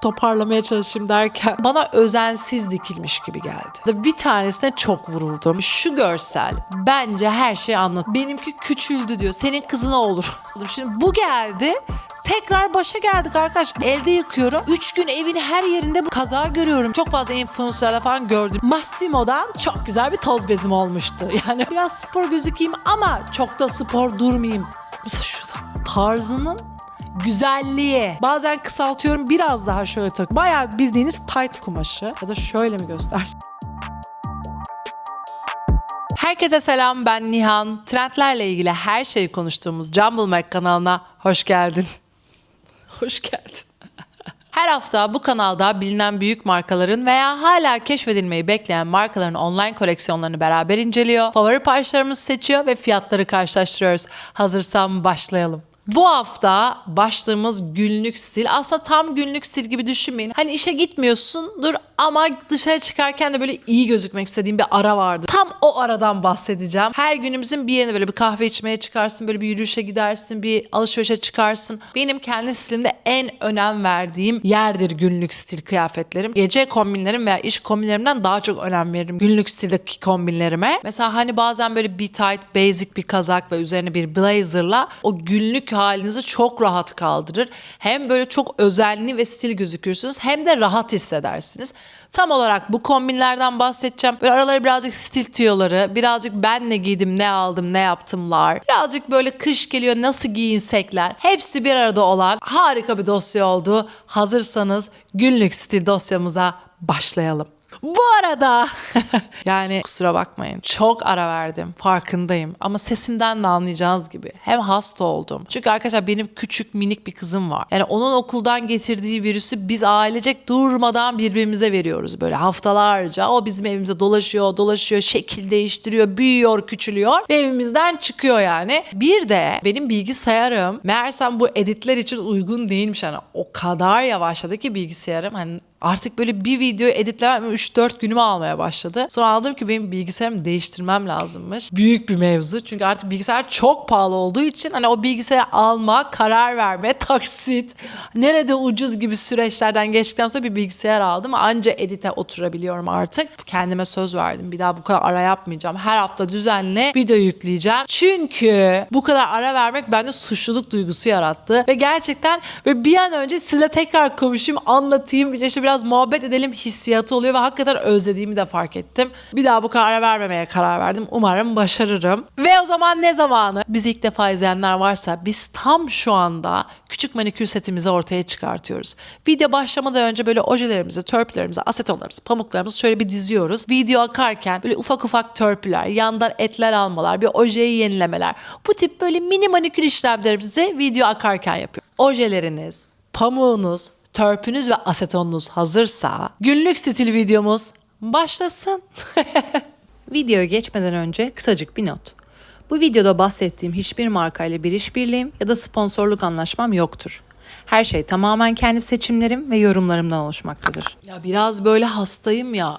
toparlamaya çalışayım derken bana özensiz dikilmiş gibi geldi. Bir tanesine çok vuruldum. Şu görsel bence her şeyi anlat. Benimki küçüldü diyor. Senin kızına olur. Şimdi bu geldi. Tekrar başa geldik arkadaş. Elde yıkıyorum. Üç gün evin her yerinde bu kaza görüyorum. Çok fazla influencerlarla falan gördüm. Massimo'dan çok güzel bir toz bezim olmuştu. Yani biraz spor gözükeyim ama çok da spor durmayayım. Mesela şu tarzının güzelliği. Bazen kısaltıyorum biraz daha şöyle tak. Bayağı bildiğiniz tight kumaşı. Ya da şöyle mi göstersin? Herkese selam ben Nihan. Trendlerle ilgili her şeyi konuştuğumuz Jumble Mac kanalına hoş geldin. hoş geldin. Her hafta bu kanalda bilinen büyük markaların veya hala keşfedilmeyi bekleyen markaların online koleksiyonlarını beraber inceliyor, favori parçalarımızı seçiyor ve fiyatları karşılaştırıyoruz. Hazırsam başlayalım. Bu hafta başlığımız günlük stil. Aslında tam günlük stil gibi düşünmeyin. Hani işe gitmiyorsundur ama dışarı çıkarken de böyle iyi gözükmek istediğim bir ara vardı. Tam o aradan bahsedeceğim. Her günümüzün bir yerine böyle bir kahve içmeye çıkarsın, böyle bir yürüyüşe gidersin, bir alışverişe çıkarsın. Benim kendi stilimde en önem verdiğim yerdir günlük stil kıyafetlerim. Gece kombinlerim veya iş kombinlerimden daha çok önem veririm günlük stildeki kombinlerime. Mesela hani bazen böyle bir tight, basic bir kazak ve üzerine bir blazerla o günlük halinizi çok rahat kaldırır. Hem böyle çok özenli ve stil gözükürsünüz hem de rahat hissedersiniz. Tam olarak bu kombinlerden bahsedeceğim. Böyle araları birazcık stil tüyoları, birazcık ben ne giydim, ne aldım, ne yaptımlar. Birazcık böyle kış geliyor nasıl giyinsekler. Hepsi bir arada olan harika bir dosya oldu. Hazırsanız günlük stil dosyamıza başlayalım. Bu arada yani kusura bakmayın çok ara verdim farkındayım ama sesimden de anlayacağınız gibi hem hasta oldum. Çünkü arkadaşlar benim küçük minik bir kızım var. Yani onun okuldan getirdiği virüsü biz ailecek durmadan birbirimize veriyoruz böyle haftalarca. O bizim evimize dolaşıyor dolaşıyor şekil değiştiriyor büyüyor küçülüyor ve evimizden çıkıyor yani. Bir de benim bilgisayarım meğersem bu editler için uygun değilmiş. Yani o kadar yavaşladı ki bilgisayarım hani Artık böyle bir video editlemem 3-4 günümü almaya başladı. Sonra anladım ki benim bilgisayarımı değiştirmem lazımmış. Büyük bir mevzu. Çünkü artık bilgisayar çok pahalı olduğu için hani o bilgisayarı alma, karar verme, taksit, nerede ucuz gibi süreçlerden geçtikten sonra bir bilgisayar aldım. Anca edite oturabiliyorum artık. Kendime söz verdim. Bir daha bu kadar ara yapmayacağım. Her hafta düzenli video yükleyeceğim. Çünkü bu kadar ara vermek bende suçluluk duygusu yarattı. Ve gerçekten ve bir an önce size tekrar konuşayım, anlatayım. İşte biraz muhabbet edelim hissiyatı oluyor ve hakikaten özlediğimi de fark ettim. Bir daha bu karara vermemeye karar verdim. Umarım başarırım. Ve o zaman ne zamanı? Bizi ilk defa izleyenler varsa biz tam şu anda küçük manikür setimizi ortaya çıkartıyoruz. Video başlamadan önce böyle ojelerimizi, törpülerimizi, asetonlarımızı, pamuklarımızı şöyle bir diziyoruz. Video akarken böyle ufak ufak törpüler, yandan etler almalar, bir ojeyi yenilemeler. Bu tip böyle mini manikür işlemlerimizi video akarken yapıyoruz. Ojeleriniz, pamuğunuz, törpünüz ve asetonunuz hazırsa günlük stil videomuz başlasın. Videoya geçmeden önce kısacık bir not. Bu videoda bahsettiğim hiçbir markayla bir işbirliğim ya da sponsorluk anlaşmam yoktur. Her şey tamamen kendi seçimlerim ve yorumlarımdan oluşmaktadır. ya biraz böyle hastayım ya.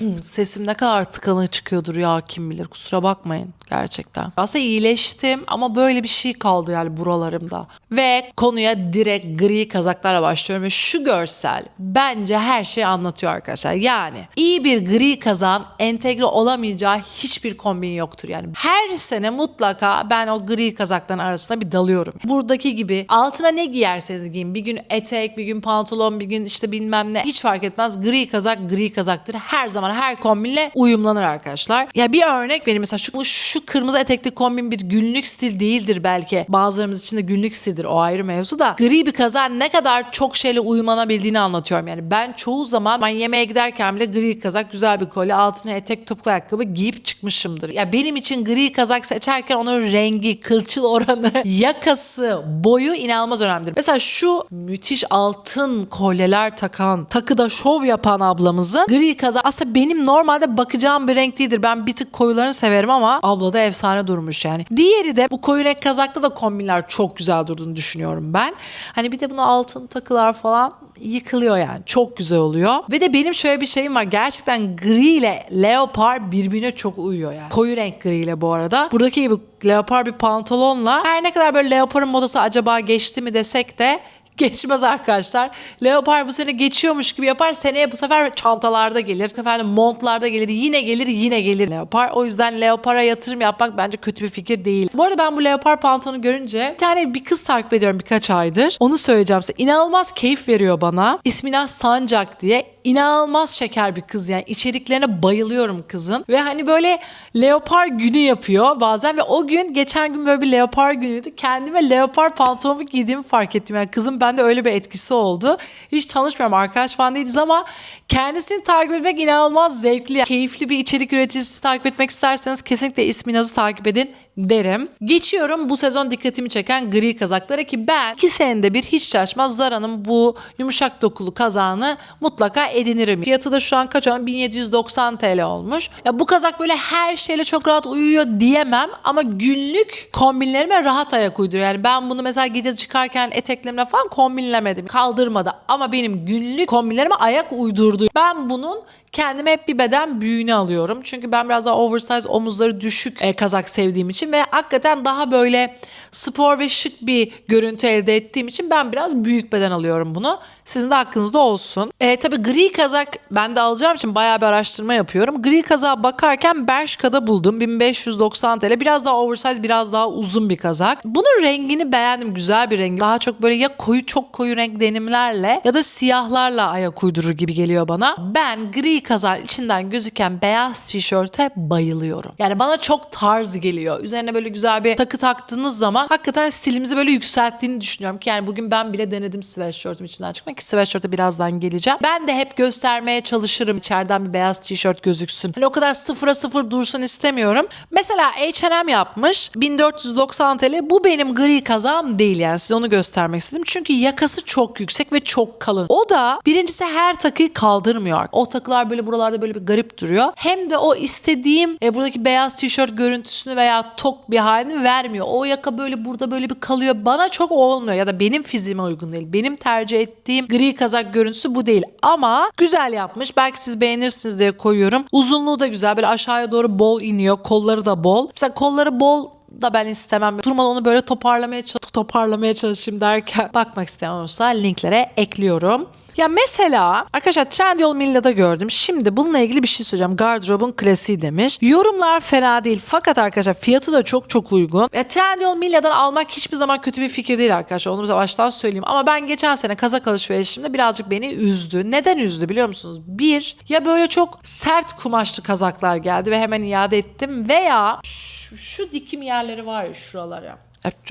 Sesim ne kadar tıkanık çıkıyordur ya kim bilir kusura bakmayın gerçekten. Aslında iyileştim ama böyle bir şey kaldı yani buralarımda. Ve konuya direkt gri kazaklarla başlıyorum ve şu görsel bence her şeyi anlatıyor arkadaşlar. Yani iyi bir gri kazan entegre olamayacağı hiçbir kombin yoktur. Yani her sene mutlaka ben o gri kazakların arasında bir dalıyorum. Buradaki gibi altına ne giyerseniz giyin. Bir gün etek, bir gün pantolon, bir gün işte bilmem ne. Hiç fark etmez. Gri kazak gri kazaktır. Her zaman her kombinle uyumlanır arkadaşlar. Ya bir örnek vereyim mesela şu, şu kırmızı etekli kombin bir günlük stil değildir belki. Bazılarımız için de günlük stildir o ayrı mevzu da. Gri bir kazak ne kadar çok şeyle uyumlanabildiğini anlatıyorum. Yani ben çoğu zaman ben yemeğe giderken bile gri kazak, güzel bir kolye, altına etek, topuklu ayakkabı giyip çıkmışımdır. Ya benim için gri kazak seçerken onun rengi, kılçıl oranı, yakası, boyu inanılmaz önemlidir. Mesela şu müthiş altın kolyeler takan, takıda şov yapan ablamızın gri kazak aslında benim normalde bakacağım bir renk değildir. Ben bir tık koyularını severim ama abla da efsane durmuş yani. Diğeri de bu koyu renk kazakta da kombinler çok güzel durduğunu düşünüyorum ben. Hani bir de buna altın takılar falan yıkılıyor yani. Çok güzel oluyor. Ve de benim şöyle bir şeyim var. Gerçekten gri ile leopar birbirine çok uyuyor yani. Koyu renk gri ile bu arada. Buradaki gibi leopar bir pantolonla her ne kadar böyle leoparın modası acaba geçti mi desek de geçmez arkadaşlar. Leopar bu sene geçiyormuş gibi yapar. Seneye bu sefer çantalarda gelir. Efendim montlarda gelir. Yine gelir yine gelir leopar. O yüzden leopara yatırım yapmak bence kötü bir fikir değil. Bu arada ben bu leopar pantolonu görünce bir tane bir kız takip ediyorum birkaç aydır. Onu söyleyeceğim size. İnanılmaz keyif veriyor bana. İsmina Sancak diye inanılmaz şeker bir kız. Yani içeriklerine bayılıyorum kızın. Ve hani böyle leopar günü yapıyor bazen. Ve o gün geçen gün böyle bir leopar günüydü. Kendime leopar pantolonumu giydiğimi fark ettim. Yani kızın bende öyle bir etkisi oldu. Hiç tanışmıyorum. Arkadaş falan değiliz ama kendisini takip etmek inanılmaz zevkli. Keyifli bir içerik üreticisi takip etmek isterseniz kesinlikle isminazı takip edin derim. Geçiyorum bu sezon dikkatimi çeken gri kazaklara ki ben iki senede bir hiç şaşmaz Zara'nın bu yumuşak dokulu kazağını mutlaka edinirim. Fiyatı da şu an kaç olmuş? 1790 TL olmuş. Ya bu kazak böyle her şeyle çok rahat uyuyor diyemem ama günlük kombinlerime rahat ayak uyduruyor. Yani ben bunu mesela gece çıkarken eteklerimle falan kombinlemedim. Kaldırmadı ama benim günlük kombinlerime ayak uydurdu. Ben bunun kendime hep bir beden büyüğünü alıyorum. Çünkü ben biraz daha oversize omuzları düşük e, kazak sevdiğim için ve hakikaten daha böyle spor ve şık bir görüntü elde ettiğim için ben biraz büyük beden alıyorum bunu. Sizin de hakkınızda olsun. E, tabii gri kazak ben de alacağım için bayağı bir araştırma yapıyorum. Gri kazağa bakarken Bershka'da buldum. 1590 TL. Biraz daha oversize, biraz daha uzun bir kazak. Bunun rengini beğendim. Güzel bir rengi. Daha çok böyle ya koyu çok koyu renk denimlerle ya da siyahlarla ayak uydurur gibi geliyor bana. Ben gri kazağın içinden gözüken beyaz tişörte bayılıyorum. Yani bana çok tarz geliyor. Üzerine böyle güzel bir takı taktığınız zaman hakikaten stilimizi böyle yükselttiğini düşünüyorum ki yani bugün ben bile denedim sweatshirt'üm içinden çıkmak ki sweatshirt'e birazdan geleceğim. Ben de hep göstermeye çalışırım içeriden bir beyaz tişört gözüksün. Hani o kadar sıfıra sıfır dursun istemiyorum. Mesela H&M yapmış 1490 TL. Bu benim gri kazağım değil yani size onu göstermek istedim. Çünkü yakası çok yüksek ve çok kalın. O da birincisi her takıyı kaldırmıyor. O takılar böyle buralarda böyle bir garip duruyor. Hem de o istediğim e, buradaki beyaz tişört görüntüsünü veya tok bir halini vermiyor. O yaka böyle burada böyle bir kalıyor. Bana çok olmuyor ya da benim fiziğime uygun değil. Benim tercih ettiğim gri kazak görüntüsü bu değil. Ama güzel yapmış. Belki siz beğenirsiniz diye koyuyorum. Uzunluğu da güzel. Böyle aşağıya doğru bol iniyor. Kolları da bol. Mesela kolları bol da ben istemem. Durmadan onu böyle toparlamaya toparlamaya çalışayım derken bakmak isteyen olursa linklere ekliyorum. Ya mesela arkadaşlar Trendyol Milla'da gördüm. Şimdi bununla ilgili bir şey söyleyeceğim. Gardırobun klasiği demiş. Yorumlar fena değil. Fakat arkadaşlar fiyatı da çok çok uygun. Ya Trendyol Milla'dan almak hiçbir zaman kötü bir fikir değil arkadaşlar. Onu baştan söyleyeyim. Ama ben geçen sene kazak alışverişimde birazcık beni üzdü. Neden üzdü biliyor musunuz? Bir, ya böyle çok sert kumaşlı kazaklar geldi ve hemen iade ettim. Veya şu, şu dikim yerleri var ya şuralara.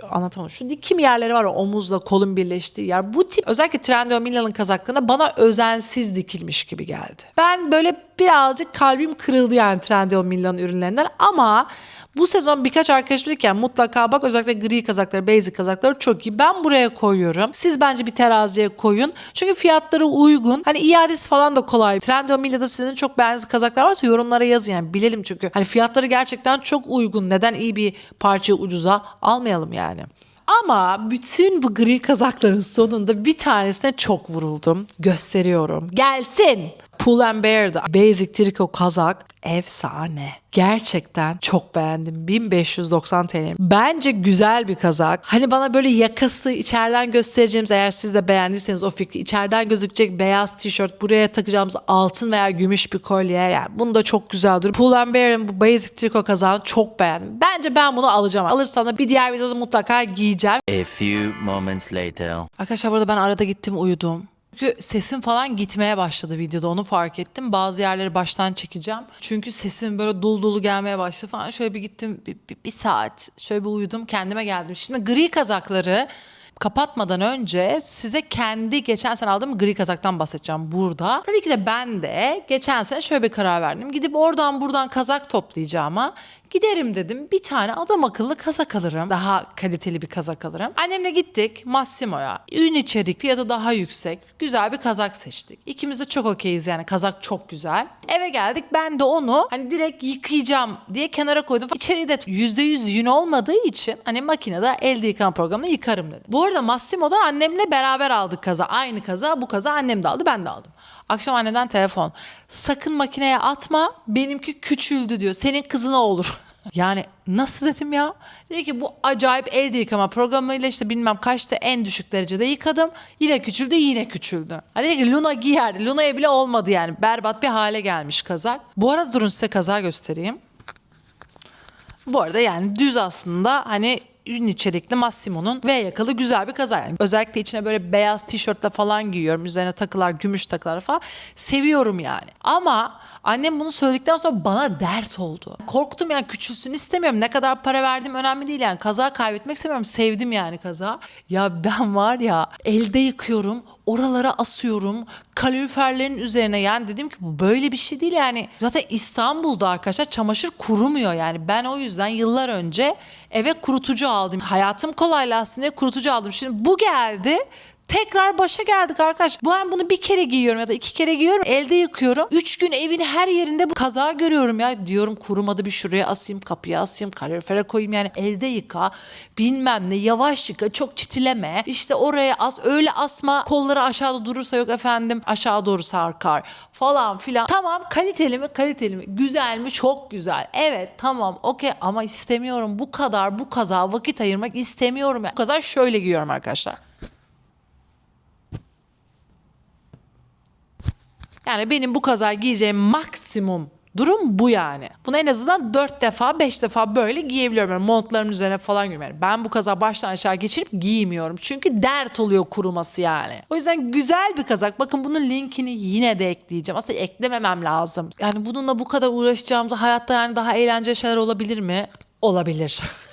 Anlatamam. Şu dikim yerleri var ya omuzla kolun birleştiği yer. Bu tip özellikle Trendyol Milan'ın kazaklarına bana özensiz dikilmiş gibi geldi. Ben böyle birazcık kalbim kırıldı yani Trendyol Milan'ın ürünlerinden ama bu sezon birkaç arkadaş birken mutlaka bak özellikle gri kazakları, basic kazakları çok iyi. Ben buraya koyuyorum. Siz bence bir teraziye koyun. Çünkü fiyatları uygun. Hani iadesi falan da kolay. Trendyol sizin çok beğendiğiniz kazaklar varsa yorumlara yazın yani bilelim çünkü. Hani fiyatları gerçekten çok uygun. Neden iyi bir parçayı ucuza almayalım yani. Ama bütün bu gri kazakların sonunda bir tanesine çok vuruldum. Gösteriyorum. Gelsin. Pull and Bear'da basic triko kazak efsane. Gerçekten çok beğendim. 1590 TL. Bence güzel bir kazak. Hani bana böyle yakası içeriden göstereceğimiz eğer siz de beğendiyseniz o fikri içeriden gözükecek beyaz tişört buraya takacağımız altın veya gümüş bir kolye yani bunu da çok güzel durur. Pull and Bear'ın bu basic triko kazağını çok beğendim. Bence ben bunu alacağım. Alırsam da bir diğer videoda mutlaka giyeceğim. A few moments later. Arkadaşlar burada ben arada gittim uyudum. Çünkü sesim falan gitmeye başladı videoda onu fark ettim. Bazı yerleri baştan çekeceğim. Çünkü sesim böyle dolu dolu gelmeye başladı falan. Şöyle bir gittim bir, bir, bir saat şöyle bir uyudum kendime geldim. Şimdi gri kazakları kapatmadan önce size kendi geçen sene aldığım gri kazaktan bahsedeceğim burada. Tabii ki de ben de geçen sene şöyle bir karar verdim. Gidip oradan buradan kazak toplayacağıma giderim dedim. Bir tane adam akıllı kazak alırım. Daha kaliteli bir kazak alırım. Annemle gittik Massimo'ya. Ün içerik fiyatı daha yüksek. Güzel bir kazak seçtik. İkimiz de çok okeyiz yani kazak çok güzel. Eve geldik ben de onu hani direkt yıkayacağım diye kenara koydum. İçeriği de %100 yün olmadığı için hani makinede elde yıkama programında yıkarım dedim. Bu arada Massimo'dan annemle beraber aldık kaza. Aynı kaza bu kaza annem de aldı ben de aldım. Akşam anneden telefon. Sakın makineye atma benimki küçüldü diyor. Senin kızına olur. Yani nasıl dedim ya? Dedi ki bu acayip elde yıkama programıyla işte bilmem kaçta en düşük derecede yıkadım. Yine küçüldü yine küçüldü. Hani dedi ki Luna giyer. Luna'ya bile olmadı yani. Berbat bir hale gelmiş kazak. Bu arada durun size kazağı göstereyim. Bu arada yani düz aslında hani ürün içerikli Massimo'nun V yakalı güzel bir kaza yani. Özellikle içine böyle beyaz tişörtle falan giyiyorum. Üzerine takılar, gümüş takılar falan. Seviyorum yani. Ama annem bunu söyledikten sonra bana dert oldu. Korktum yani küçülsün istemiyorum. Ne kadar para verdim önemli değil yani. Kaza kaybetmek istemiyorum. Sevdim yani kaza. Ya ben var ya elde yıkıyorum. Oralara asıyorum. Kaloriferlerin üzerine yani dedim ki bu böyle bir şey değil yani. Zaten İstanbul'da arkadaşlar çamaşır kurumuyor yani. Ben o yüzden yıllar önce eve kurutucu aldım. Hayatım kolaylaşsın diye kurutucu aldım. Şimdi bu geldi. Tekrar başa geldik arkadaş. Ben bunu bir kere giyiyorum ya da iki kere giyiyorum. Elde yıkıyorum. Üç gün evin her yerinde bu kaza görüyorum ya. Diyorum kurumadı bir şuraya asayım, kapıya asayım, kalorifere koyayım. Yani elde yıka. Bilmem ne yavaş yıka. Çok çitileme. İşte oraya as. Öyle asma. Kolları aşağıda durursa yok efendim aşağı doğru sarkar falan filan. Tamam kaliteli mi? Kaliteli mi? Güzel mi? Çok güzel. Evet tamam okey ama istemiyorum. Bu kadar bu kaza vakit ayırmak istemiyorum. Bu kaza şöyle giyiyorum arkadaşlar. Yani benim bu kaza giyeceğim maksimum durum bu yani. Bunu en azından 4 defa 5 defa böyle giyebiliyorum. Yani montlarımın üzerine falan giyiyorum. Yani ben bu kaza baştan aşağı geçirip giymiyorum. Çünkü dert oluyor kuruması yani. O yüzden güzel bir kazak. Bakın bunun linkini yine de ekleyeceğim. Aslında eklememem lazım. Yani bununla bu kadar uğraşacağımızda hayatta yani daha eğlenceli şeyler olabilir mi? Olabilir.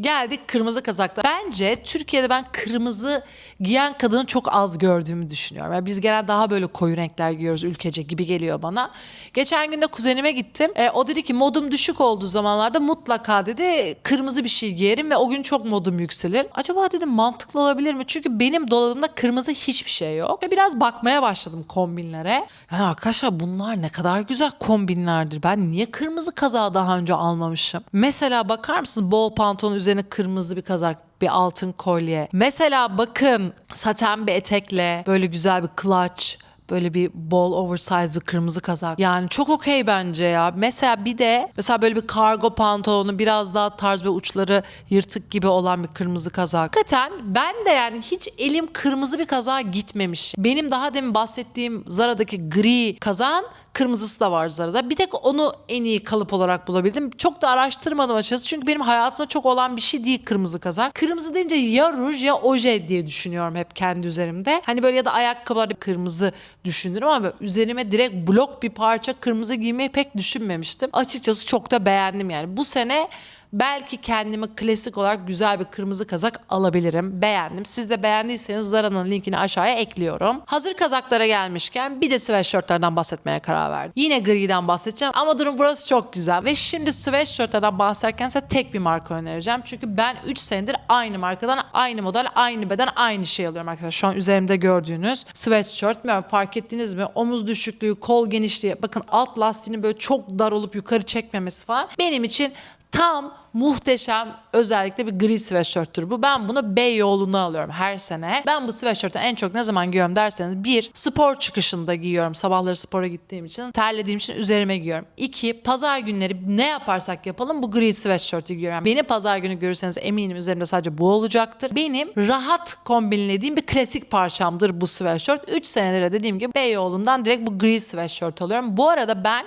Geldik kırmızı kazakta. Bence Türkiye'de ben kırmızı giyen kadını çok az gördüğümü düşünüyorum. Yani biz genel daha böyle koyu renkler giyiyoruz ülkece gibi geliyor bana. Geçen gün de kuzenime gittim. E, o dedi ki modum düşük olduğu zamanlarda mutlaka dedi kırmızı bir şey giyerim ve o gün çok modum yükselir. Acaba dedim mantıklı olabilir mi? Çünkü benim dolabımda kırmızı hiçbir şey yok. Ve biraz bakmaya başladım kombinlere. Yani arkadaşlar bunlar ne kadar güzel kombinlerdir. Ben niye kırmızı kazağı daha önce almamışım? Mesela bakar mısınız bol pantolon üzerine kırmızı bir kazak bir altın kolye. Mesela bakın saten bir etekle böyle güzel bir clutch böyle bir bol oversize bir kırmızı kazak. Yani çok okey bence ya. Mesela bir de mesela böyle bir kargo pantolonu biraz daha tarz ve uçları yırtık gibi olan bir kırmızı kazak. Hakikaten ben de yani hiç elim kırmızı bir kazağa gitmemiş. Benim daha demin bahsettiğim Zara'daki gri kazan kırmızısı da var Zara'da. Bir tek onu en iyi kalıp olarak bulabildim. Çok da araştırmadım açıkçası. Çünkü benim hayatımda çok olan bir şey değil kırmızı kazak. Kırmızı deyince ya ruj ya oje diye düşünüyorum hep kendi üzerimde. Hani böyle ya da ayakkabıları kırmızı düşünürüm ama üzerime direkt blok bir parça kırmızı giymeyi pek düşünmemiştim. Açıkçası çok da beğendim yani. Bu sene belki kendime klasik olarak güzel bir kırmızı kazak alabilirim. Beğendim. Siz de beğendiyseniz Zara'nın linkini aşağıya ekliyorum. Hazır kazaklara gelmişken bir de sweatshirtlerden bahsetmeye karar verdim. Yine griden bahsedeceğim ama durum burası çok güzel. Ve şimdi sweatshirtlerden bahsederken size tek bir marka önereceğim. Çünkü ben 3 senedir aynı markadan aynı model, aynı beden, aynı şey alıyorum arkadaşlar. Şu an üzerimde gördüğünüz sweatshirt. Bilmiyorum fark ettiniz mi? Omuz düşüklüğü, kol genişliği. Bakın alt lastiğinin böyle çok dar olup yukarı çekmemesi falan. Benim için tam muhteşem özellikle bir gri sweatshirttür bu. Ben bunu Beyoğlu'na alıyorum her sene. Ben bu sweatshirt'ı en çok ne zaman giyiyorum derseniz bir spor çıkışında giyiyorum. Sabahları spora gittiğim için terlediğim için üzerime giyiyorum. İki pazar günleri ne yaparsak yapalım bu gri sweatshirt'ı giyiyorum. Beni pazar günü görürseniz eminim üzerimde sadece bu olacaktır. Benim rahat kombinlediğim bir klasik parçamdır bu sweatshirt. 3 senedir dediğim gibi Beyoğlu'ndan direkt bu gri sweatshirt alıyorum. Bu arada ben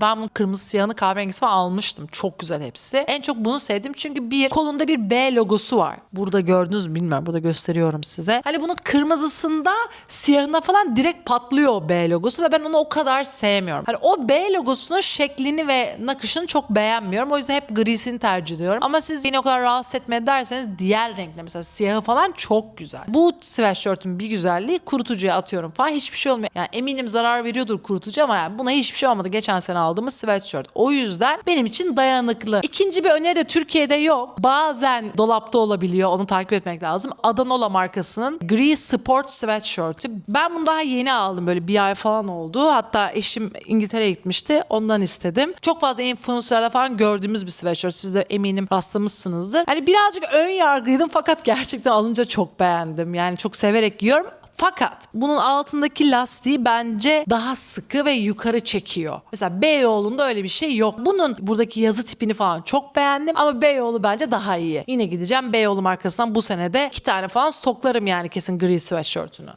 ben bunun kırmızı siyahını kahverengisi falan almıştım. Çok güzel hepsi. En çok bunu sevdim çünkü bir kolunda bir B logosu var. Burada gördünüz mü bilmiyorum. Burada gösteriyorum size. Hani bunun kırmızısında siyahına falan direkt patlıyor B logosu ve ben onu o kadar sevmiyorum. Hani o B logosunun şeklini ve nakışını çok beğenmiyorum. O yüzden hep grisini tercih ediyorum. Ama siz yine o kadar rahatsız etmedi derseniz diğer renkler mesela siyahı falan çok güzel. Bu sweatshirt'ün bir güzelliği kurutucuya atıyorum falan hiçbir şey olmuyor. Yani eminim zarar veriyordur kurutucu ama yani buna hiçbir şey olmadı. Geçen sene aldığımız sweatshirt. O yüzden benim için dayanıklı. İkinci bir öneri de Türkiye'de yok. Bazen dolapta olabiliyor. Onu takip etmek lazım. Adanola markasının Gri Sport Sweatshirt'ü. Ben bunu daha yeni aldım. Böyle bir ay falan oldu. Hatta eşim İngiltere'ye gitmişti. Ondan istedim. Çok fazla influencerlarda falan gördüğümüz bir sweatshirt. Siz de eminim rastlamışsınızdır. Hani birazcık ön yargıydım fakat gerçekten alınca çok beğendim. Yani çok severek giyiyorum. Fakat bunun altındaki lastiği bence daha sıkı ve yukarı çekiyor. Mesela Beyoğlu'nda öyle bir şey yok. Bunun buradaki yazı tipini falan çok beğendim ama Beyoğlu bence daha iyi. Yine gideceğim Beyoğlu markasından bu senede iki tane falan stoklarım yani kesin gri sweatshirt'ünü.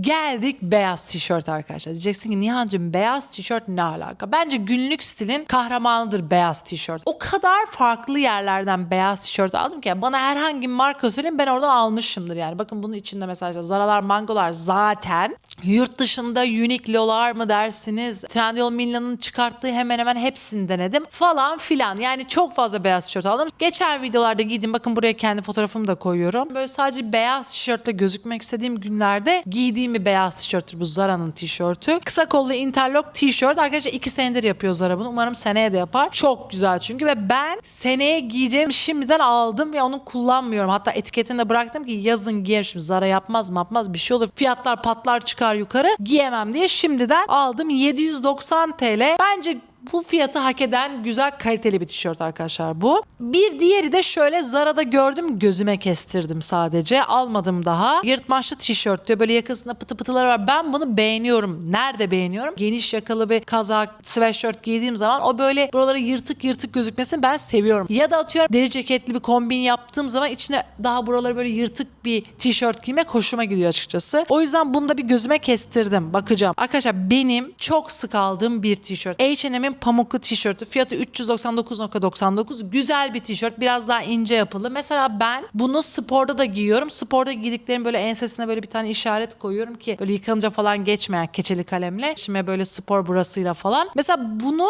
Geldik beyaz tişört arkadaşlar. Diyeceksin ki Nihan'cığım beyaz tişört ne alaka? Bence günlük stilin kahramanıdır beyaz tişört. O kadar farklı yerlerden beyaz tişört aldım ki bana herhangi bir marka söyleyin ben oradan almışımdır yani. Bakın bunun içinde mesela Zaralar, Mangolar zaten. Yurt dışında Uniqlo'lar mı dersiniz? Trendyol Milano'nun çıkarttığı hemen hemen hepsini denedim falan filan. Yani çok fazla beyaz tişört aldım. Geçen videolarda giydim. Bakın buraya kendi fotoğrafımı da koyuyorum. Böyle sadece beyaz tişörtle gözükmek istediğim günlerde giydiğim bir beyaz tişörttür bu Zara'nın tişörtü. Kısa kollu interlock tişört. Arkadaşlar iki senedir yapıyor Zara bunu. Umarım seneye de yapar. Çok güzel çünkü ve ben seneye giyeceğim şimdiden aldım ve onu kullanmıyorum. Hatta etiketini de bıraktım ki yazın giyerim. Şimdi Zara yapmaz mı yapmaz bir şey olur. Fiyatlar patlar çıkar yukarı. Giyemem diye şimdiden aldım. 790 TL. Bence bu fiyatı hak eden güzel kaliteli bir tişört arkadaşlar bu. Bir diğeri de şöyle Zara'da gördüm gözüme kestirdim sadece. Almadım daha. Yırtmaçlı tişört diyor. Böyle yakasında pıtı pıtıları var. Ben bunu beğeniyorum. Nerede beğeniyorum? Geniş yakalı bir kazak, sweatshirt giydiğim zaman o böyle buraları yırtık yırtık gözükmesini ben seviyorum. Ya da atıyorum deri ceketli bir kombin yaptığım zaman içine daha buraları böyle yırtık bir tişört giymek hoşuma gidiyor açıkçası. O yüzden bunu da bir gözüme kestirdim. Bakacağım. Arkadaşlar benim çok sık aldığım bir tişört. H&M'in pamuklu tişörtü. Fiyatı 399.99. Güzel bir tişört. Biraz daha ince yapılı. Mesela ben bunu sporda da giyiyorum. Sporda giydiklerim böyle ensesine böyle bir tane işaret koyuyorum ki böyle yıkanınca falan geçmeyen keçeli kalemle. Şimdi böyle spor burasıyla falan. Mesela bunu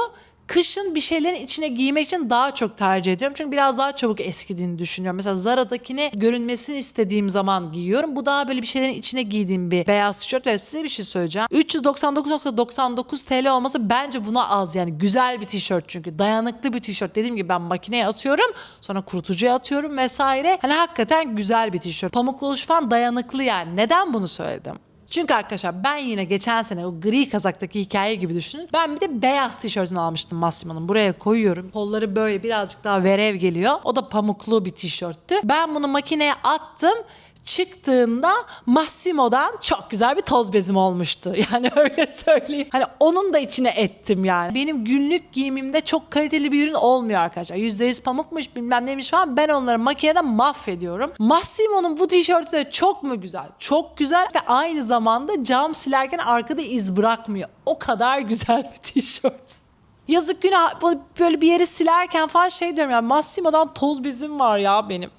kışın bir şeylerin içine giymek için daha çok tercih ediyorum. Çünkü biraz daha çabuk eskidiğini düşünüyorum. Mesela Zara'dakini görünmesini istediğim zaman giyiyorum. Bu daha böyle bir şeylerin içine giydiğim bir beyaz tişört ve size bir şey söyleyeceğim. 399.99 TL olması bence buna az yani. Güzel bir tişört çünkü. Dayanıklı bir tişört. Dediğim gibi ben makineye atıyorum. Sonra kurutucuya atıyorum vesaire. Hani hakikaten güzel bir tişört. Pamuklu oluş falan dayanıklı yani. Neden bunu söyledim? Çünkü arkadaşlar ben yine geçen sene o gri kazaktaki hikaye gibi düşünün. Ben bir de beyaz tişörtünü almıştım Massimo'nun. Buraya koyuyorum. Kolları böyle birazcık daha verev geliyor. O da pamuklu bir tişörttü. Ben bunu makineye attım çıktığında Massimo'dan çok güzel bir toz bezim olmuştu. Yani öyle söyleyeyim. Hani onun da içine ettim yani. Benim günlük giyimimde çok kaliteli bir ürün olmuyor arkadaşlar. %100 pamukmuş bilmem neymiş falan. Ben onları makinede mahvediyorum. Massimo'nun bu tişörtü de çok mu güzel? Çok güzel ve aynı zamanda cam silerken arkada iz bırakmıyor. O kadar güzel bir tişört. Yazık günah böyle bir yeri silerken falan şey diyorum ya Massimo'dan toz bezim var ya benim.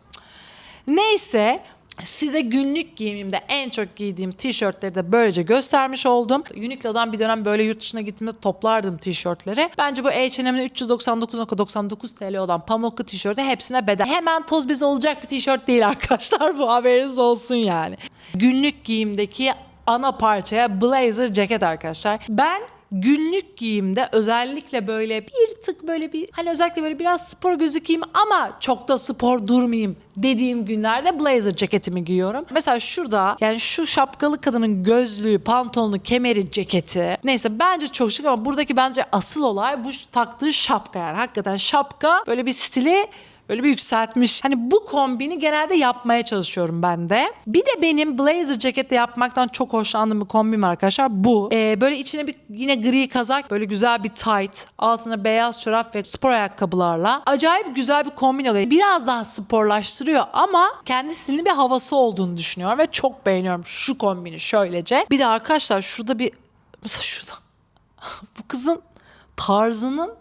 Neyse size günlük giyimimde en çok giydiğim tişörtleri de böylece göstermiş oldum. Uniqlo'dan bir dönem böyle yurt dışına gittiğimde toplardım tişörtleri. Bence bu H&M'in 399.99 TL olan pamuklu tişörtü hepsine bedel. Hemen toz bezi olacak bir tişört değil arkadaşlar bu haberiniz olsun yani. Günlük giyimdeki ana parçaya blazer ceket arkadaşlar. Ben günlük giyimde özellikle böyle bir tık böyle bir hani özellikle böyle biraz spor gözükeyim ama çok da spor durmayayım dediğim günlerde blazer ceketimi giyiyorum. Mesela şurada yani şu şapkalı kadının gözlüğü, pantolonu, kemeri, ceketi. Neyse bence çok şık ama buradaki bence asıl olay bu taktığı şapka yani. Hakikaten şapka böyle bir stili Böyle bir yükseltmiş. Hani bu kombini genelde yapmaya çalışıyorum ben de. Bir de benim blazer ceketle yapmaktan çok hoşlandığım bir kombin arkadaşlar. Bu. Ee, böyle içine bir yine gri kazak, böyle güzel bir tight, altına beyaz çorap ve spor ayakkabılarla. Acayip güzel bir kombin oluyor. Biraz daha sporlaştırıyor ama kendi stilinin bir havası olduğunu düşünüyorum ve çok beğeniyorum şu kombini şöylece. Bir de arkadaşlar şurada bir mesela şurada bu kızın tarzının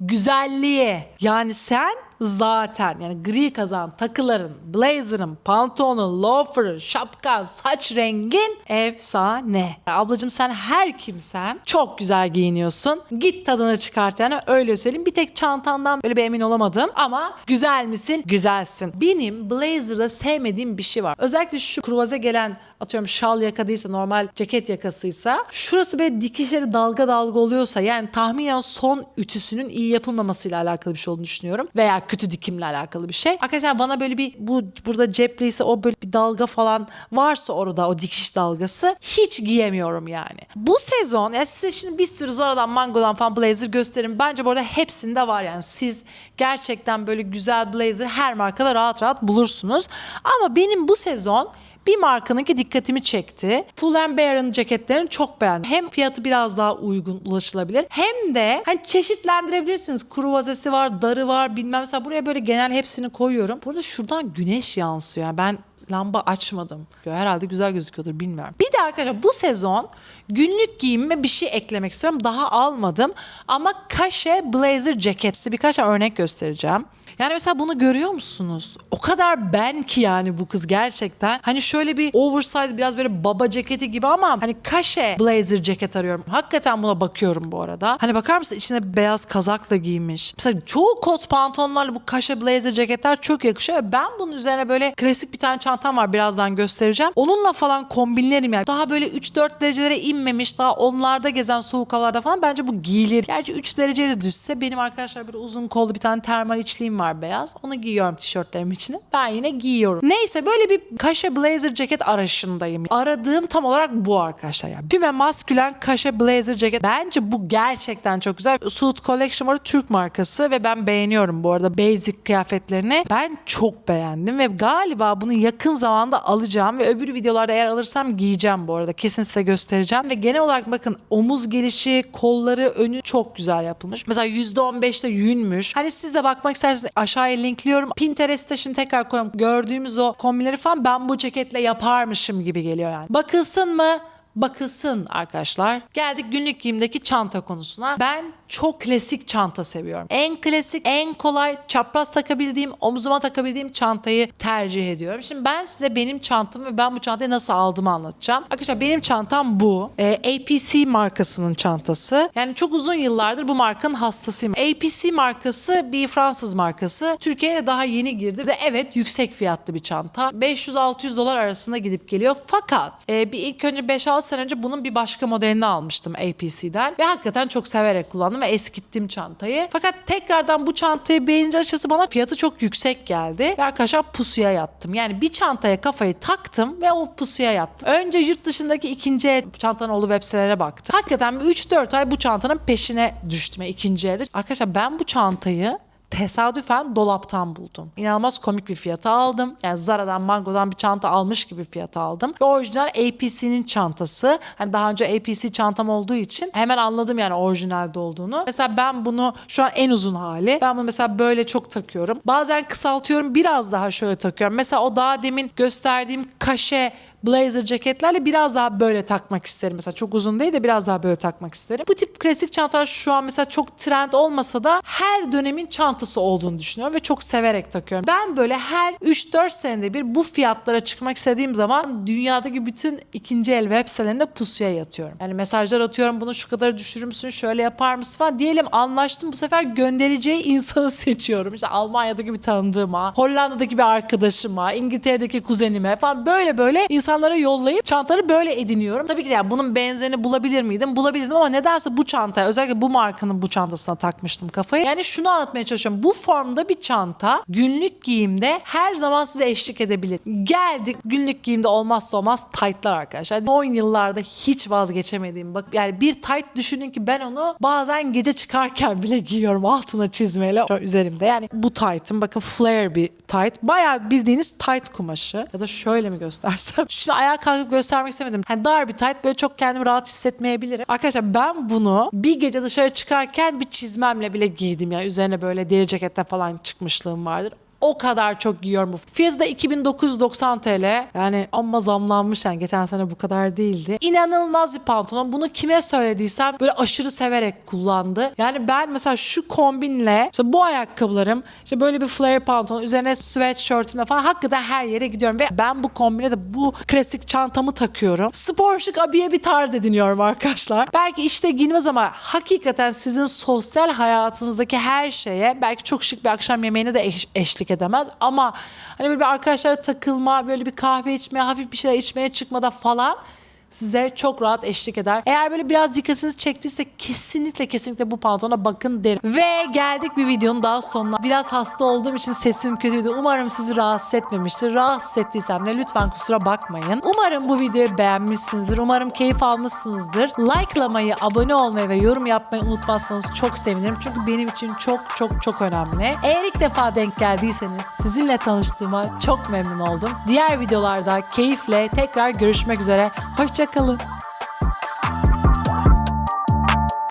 güzelliği. Yani sen zaten yani gri kazan takıların, blazer'ın, pantolonun, loafer'ın, şapkan, saç rengin efsane. Ablacığım sen her kimsen çok güzel giyiniyorsun. Git tadını çıkart yani öyle söyleyeyim. Bir tek çantandan böyle bir emin olamadım ama güzel misin? Güzelsin. Benim blazer'da sevmediğim bir şey var. Özellikle şu kruvaze gelen atıyorum şal yaka değilse normal ceket yakasıysa şurası böyle dikişleri dalga dalga oluyorsa yani tahminen son ütüsünün iyi yapılmamasıyla alakalı bir şey olduğunu düşünüyorum. Veya kötü dikimle alakalı bir şey. Arkadaşlar bana böyle bir bu burada cepliyse o böyle bir dalga falan varsa orada o dikiş dalgası hiç giyemiyorum yani. Bu sezon ya size şimdi bir sürü Zara'dan Mango'dan falan blazer gösteririm. Bence bu arada hepsinde var yani. Siz gerçekten böyle güzel blazer her markada rahat rahat bulursunuz. Ama benim bu sezon Bir markanınki dikkatimi çekti. Pull Bear'ın ceketlerini çok beğendim. Hem fiyatı biraz daha uygun ulaşılabilir hem de hani çeşitlendirebilirsiniz. Kruvazesi var, darı var bilmem mesela buraya böyle genel hepsini koyuyorum. Burada şuradan güneş yansıyor. Yani ben lamba açmadım. Herhalde güzel gözüküyordur bilmiyorum. Bir de arkadaşlar bu sezon günlük giyinme bir şey eklemek istiyorum. Daha almadım ama kaşe blazer ceket. Size birkaç örnek göstereceğim. Yani mesela bunu görüyor musunuz? O kadar ben ki yani bu kız gerçekten. Hani şöyle bir oversize biraz böyle baba ceketi gibi ama hani kaşe blazer ceket arıyorum. Hakikaten buna bakıyorum bu arada. Hani bakar mısın içine beyaz kazakla giymiş. Mesela çoğu kot pantolonlarla bu kaşe blazer ceketler çok yakışıyor. Ben bunun üzerine böyle klasik bir tane çantam var birazdan göstereceğim. Onunla falan kombinlerim yani. Daha böyle 3-4 derecelere inmemiş daha onlarda gezen soğuk havalarda falan bence bu giyilir. Gerçi 3 dereceye de düşse benim arkadaşlar böyle uzun kollu bir tane termal içliğim var beyaz. Onu giyiyorum tişörtlerim içine. Ben yine giyiyorum. Neyse böyle bir kaşe blazer ceket arayışındayım. Aradığım tam olarak bu arkadaşlar. Yani. Füme maskülen kaşe blazer ceket. Bence bu gerçekten çok güzel. Suit Collection var Türk markası ve ben beğeniyorum bu arada basic kıyafetlerini. Ben çok beğendim ve galiba bunu yakın zamanda alacağım ve öbür videolarda eğer alırsam giyeceğim bu arada. Kesin size göstereceğim ve genel olarak bakın omuz gelişi, kolları, önü çok güzel yapılmış. Mesela %15'te yünmüş. Hani siz de bakmak isterseniz aşağıya linkliyorum. Pinterest'te şimdi tekrar koyuyorum. Gördüğümüz o kombinleri falan ben bu ceketle yaparmışım gibi geliyor yani. Bakılsın mı? bakılsın arkadaşlar. Geldik günlük giyimdeki çanta konusuna. Ben çok klasik çanta seviyorum. En klasik, en kolay, çapraz takabildiğim, omzuma takabildiğim çantayı tercih ediyorum. Şimdi ben size benim çantam ve ben bu çantayı nasıl aldığımı anlatacağım. Arkadaşlar benim çantam bu. Ee, APC markasının çantası. Yani çok uzun yıllardır bu markanın hastasıyım. APC markası bir Fransız markası. Türkiye'ye daha yeni girdi ve evet yüksek fiyatlı bir çanta. 500-600 dolar arasında gidip geliyor. Fakat e, bir ilk önce 5-6 sene önce bunun bir başka modelini almıştım APC'den ve hakikaten çok severek kullandım ve eskittim çantayı. Fakat tekrardan bu çantayı beğenince açıkçası bana fiyatı çok yüksek geldi ve arkadaşlar pusuya yattım. Yani bir çantaya kafayı taktım ve o pusuya yattım. Önce yurt dışındaki ikinci el çantanın olduğu web sitelere baktım. Hakikaten bir 3-4 ay bu çantanın peşine düştüm ikinci elde. Arkadaşlar ben bu çantayı tesadüfen dolaptan buldum. İnanılmaz komik bir fiyata aldım. Yani Zara'dan, Mango'dan bir çanta almış gibi fiyata aldım. Ve orijinal APC'nin çantası. Hani daha önce APC çantam olduğu için hemen anladım yani orijinalde olduğunu. Mesela ben bunu şu an en uzun hali. Ben bunu mesela böyle çok takıyorum. Bazen kısaltıyorum biraz daha şöyle takıyorum. Mesela o daha demin gösterdiğim kaşe blazer ceketlerle biraz daha böyle takmak isterim. Mesela çok uzun değil de biraz daha böyle takmak isterim. Bu tip klasik çantalar şu an mesela çok trend olmasa da her dönemin çantası olduğunu düşünüyorum ve çok severek takıyorum. Ben böyle her 3-4 senede bir bu fiyatlara çıkmak istediğim zaman dünyadaki bütün ikinci el web sitelerinde pusuya yatıyorum. Yani mesajlar atıyorum bunu şu kadar düşürür müsün şöyle yapar mısın falan. Diyelim anlaştım bu sefer göndereceği insanı seçiyorum. İşte Almanya'daki bir tanıdığıma, Hollanda'daki bir arkadaşıma, İngiltere'deki kuzenime falan böyle böyle insanlara yollayıp çantaları böyle ediniyorum. Tabii ki de yani bunun benzerini bulabilir miydim? Bulabilirdim ama nedense bu çantaya özellikle bu markanın bu çantasına takmıştım kafayı. Yani şunu anlatmaya çalışıyorum. Bu formda bir çanta günlük giyimde her zaman size eşlik edebilir. Geldik günlük giyimde olmazsa olmaz tight'lar arkadaşlar. Son yıllarda hiç vazgeçemediğim. Bak yani bir tight düşünün ki ben onu bazen gece çıkarken bile giyiyorum altına çizmeyle an üzerimde. Yani bu tight'ın bakın flare bir tight. Bayağı bildiğiniz tight kumaşı. Ya da şöyle mi göstersem? Şimdi ayağa kalkıp göstermek istemedim. Hani dar bir tight böyle çok kendimi rahat hissetmeyebilirim. Arkadaşlar ben bunu bir gece dışarı çıkarken bir çizmemle bile giydim. Yani üzerine böyle deri cekette falan çıkmışlığım vardır. O kadar çok giyiyorum. Fiyatı da 2990 TL. Yani amma zamlanmış yani geçen sene bu kadar değildi. İnanılmaz bir pantolon. Bunu kime söylediysem böyle aşırı severek kullandı. Yani ben mesela şu kombinle işte bu ayakkabılarım işte böyle bir flare pantolon üzerine sweatshirtimle falan hakikaten her yere gidiyorum ve ben bu kombine de bu klasik çantamı takıyorum. Spor şık abiye bir tarz ediniyorum arkadaşlar. Belki işte giyinmez ama hakikaten sizin sosyal hayatınızdaki her şeye belki çok şık bir akşam yemeğine de eş- eşlik edemez. Ama hani böyle bir arkadaşlara takılma, böyle bir kahve içmeye, hafif bir şeyler içmeye çıkmada falan size çok rahat eşlik eder. Eğer böyle biraz dikkatinizi çektiyse kesinlikle kesinlikle bu pantolona bakın derim. Ve geldik bir videonun daha sonuna. Biraz hasta olduğum için sesim kötüydü. Umarım sizi rahatsız etmemiştir. Rahatsız ettiysem de lütfen kusura bakmayın. Umarım bu videoyu beğenmişsinizdir. Umarım keyif almışsınızdır. Likelamayı, abone olmayı ve yorum yapmayı unutmazsanız çok sevinirim. Çünkü benim için çok çok çok önemli. Eğer ilk defa denk geldiyseniz sizinle tanıştığıma çok memnun oldum. Diğer videolarda keyifle tekrar görüşmek üzere. Hoşçakalın.